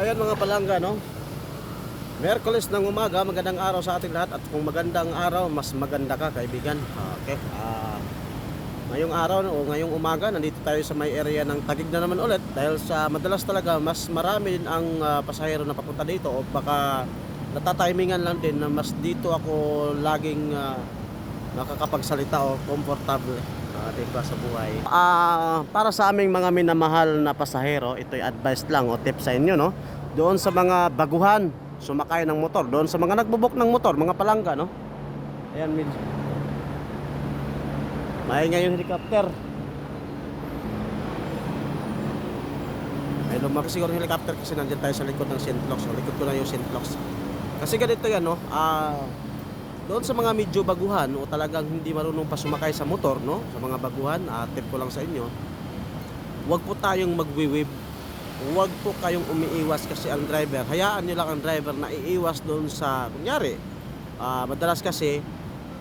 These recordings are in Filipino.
Ayan mga palangga, no? Merkulis ng umaga, magandang araw sa ating lahat at kung magandang araw, mas maganda ka kaibigan. Okay. Ah, ngayong araw o ngayong umaga, nandito tayo sa may area ng Tagig na naman ulit dahil sa madalas talaga mas marami ang ah, pasahero na papunta dito o baka natatimingan lang din na mas dito ako laging ah, nakakapagsalita o comfortable uh, diba, sa buhay. Ah, para sa aming mga minamahal na pasahero, ito'y advice lang o tip sa inyo, no? Doon sa mga baguhan, sumakay ng motor, doon sa mga nagbubok ng motor, mga palangga, no? Ayan, medyo. Maingay yung helicopter. Ay, lumaki siguro yung helicopter kasi nandiyan tayo sa likod ng Sintlox. So, likod ko na yung Sintlox. Kasi ganito yan, no? Ah, doon sa mga medyo baguhan o talagang hindi marunong pa sumakay sa motor, no? Sa mga baguhan, ah, tip ko lang sa inyo, huwag po tayong magwiwib. Huwag po kayong umiiwas kasi ang driver, hayaan nyo lang ang driver na iiwas doon sa, kunyari, ah, madalas kasi,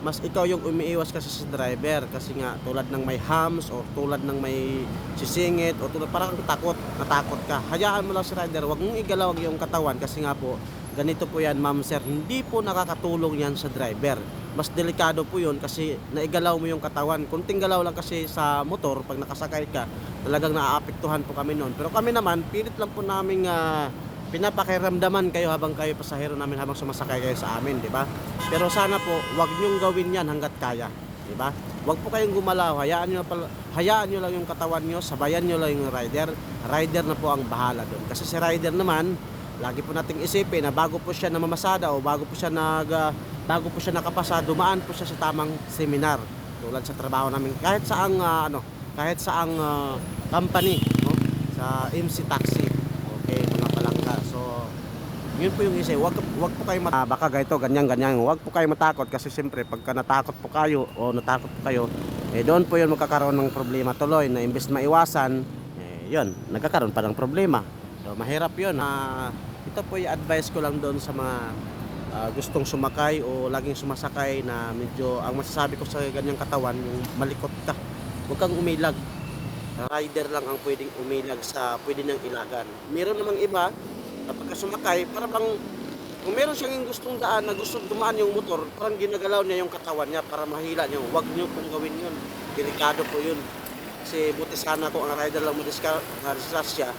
mas ikaw yung umiiwas kasi sa driver kasi nga tulad ng may hams o tulad ng may sisingit o tulad parang takot, natakot ka. Hayaan mo lang si rider, huwag mong igalaw yung katawan kasi nga po ganito po yan ma'am sir, hindi po nakakatulong yan sa driver. Mas delikado po yun kasi naigalaw mo yung katawan. Kunting galaw lang kasi sa motor pag nakasakay ka, talagang naaapektuhan po kami noon. Pero kami naman, pilit lang po naming ah, pinapakiramdaman kayo habang kayo pasahero namin habang sumasakay kayo sa amin, di ba? Pero sana po, wag niyong gawin yan hanggat kaya, di ba? Wag po kayong gumalaw, hayaan niyo pala, hayaan niyo lang yung katawan niyo, sabayan niyo lang yung rider. Rider na po ang bahala doon. Kasi si rider naman, lagi po nating isipin na bago po siya namamasada o bago po siya nag ah, bago po siya nakapasa, dumaan po siya sa tamang seminar tulad sa trabaho namin kahit sa ang ano, kahit sa ang ah, company, no? Sa MC Taxi. Okay, mga palangga. So, yun po yung isa. Wag, wag po kayo mat- ah, baka ganito, ganyan, ganyan. Wag po kayo matakot kasi siyempre pagka natakot po kayo o natakot po kayo, eh doon po yun magkakaroon ng problema tuloy na imbes maiwasan, eh, yun, nagkakaroon pa ng problema. So, mahirap yun. Ah, ito po yung advice ko lang doon sa mga ah, gustong sumakay o laging sumasakay na medyo, ang masasabi ko sa ganyang katawan, yung malikot ka. Huwag kang umilag rider lang ang pwedeng umilag sa pwede niyang ilagan. Meron namang iba, kapag sumakay, para bang kung meron siyang gustong daan na gusto dumaan yung motor, parang ginagalaw niya yung katawan niya para mahila niyo. Huwag niyo pong gawin yun. Delikado po yun. Kasi buti sana kung ang rider lang mo siya,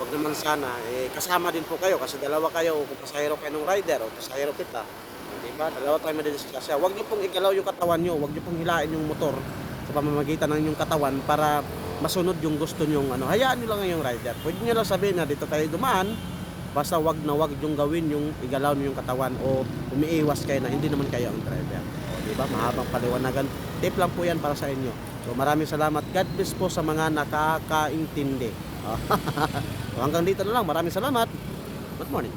huwag naman sana. Eh, kasama din po kayo kasi dalawa kayo, kung pasahero kayo ng rider o pasahero kita. Di ba? Dalawa tayo madidiskusya. Huwag niyo pong igalaw yung katawan niyo, huwag niyo pong hilain yung motor sa pamamagitan ng inyong katawan para masunod yung gusto nyong ano. Hayaan nyo lang yung rider. Pwede nyo lang sabihin na dito tayo dumaan, basta wag na wag yung gawin yung igalaw nyo yung katawan o umiiwas kayo na hindi naman kayo ang driver. O, di ba? Mahabang paliwanagan. Tip lang po yan para sa inyo. So maraming salamat. God bless po sa mga nakakaintindi. hanggang dito na lang. Maraming salamat. Good morning.